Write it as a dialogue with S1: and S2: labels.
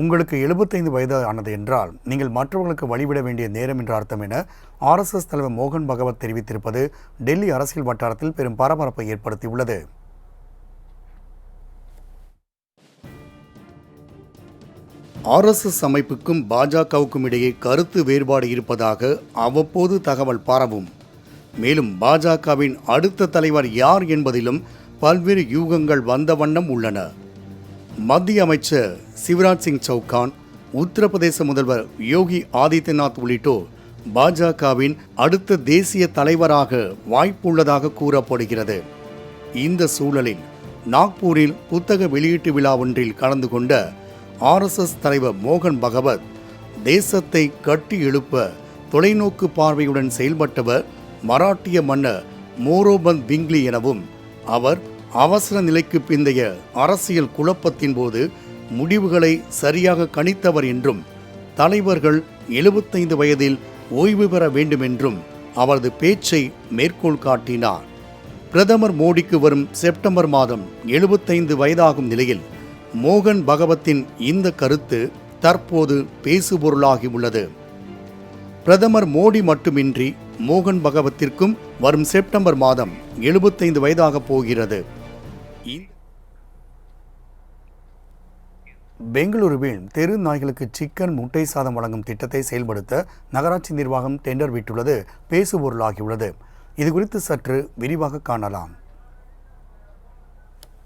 S1: உங்களுக்கு எழுபத்தைந்து வயது ஆனது என்றால் நீங்கள் மற்றவர்களுக்கு வழிவிட வேண்டிய நேரம் என்ற அர்த்தம் என ஆர்எஸ்எஸ் தலைவர் மோகன் பகவத் தெரிவித்திருப்பது டெல்லி அரசியல் வட்டாரத்தில் பெரும் பரபரப்பை ஏற்படுத்தியுள்ளது. ஆர்எஸ்எஸ் அமைப்புக்கும் பாஜகவுக்கும் இடையே கருத்து வேறுபாடு இருப்பதாக அவ்வப்போது தகவல் பரவும். மேலும் பாஜகவின் அடுத்த தலைவர் யார் என்பதிலும் பல்வேறு யூகங்கள் வந்த வண்ணம் உள்ளன. மத்திய அமைச்சர் சிவராஜ் சிங் சௌகான் உத்தரப்பிரதேச முதல்வர் யோகி ஆதித்யநாத் உள்ளிட்டோர் பாஜகவின் அடுத்த தேசிய தலைவராக வாய்ப்புள்ளதாக கூறப்படுகிறது. இந்த சூழலில் நாக்பூரில் புத்தக வெளியீட்டு விழா ஒன்றில் கலந்து கொண்ட ஆர்எஸ்எஸ் தலைவர் மோகன் பகவத் தேசத்தை கட்டி எழுப்ப தொலைநோக்கு பார்வையுடன் செயல்பட்டவர் மராட்டிய மன்னர் மோரோபந்த் பிங்லி எனவும் அவர் அவசர நிலைக்கு பிந்தைய அரசியல் குழப்பத்தின் போது முடிவுகளை சரியாக கணித்தவர் என்றும் தலைவர்கள் எழுபத்தைந்து வயதில் ஓய்வு பெற வேண்டுமென்றும் அவரது பேச்சை மேற்கோள் காட்டினார். பிரதமர் மோடிக்கு வரும் செப்டம்பர் மாதம் எழுபத்தைந்து வயதாகும் நிலையில் மோகன் பகவத்தின் இந்த கருத்து தற்போது பேசுபொருளாகி உள்ளது. பிரதமர் மோடி மட்டுமின்றி மோகன் பகவத்திற்கும் வரும் செப்டம்பர் மாதம் எழுபத்தைந்து வயதாக போகிறது. பெங்களூருவில் தெரு நாய்களுக்கு சிக்கன் முட்டை சாதம் வழங்கும் திட்டத்தை செயல்படுத்த நகராட்சி நிர்வாகம் டெண்டர் விட்டுள்ளது. பேசுபொருளாகியுள்ளது. இது குறித்து சற்று விரிவாக காணலாம்.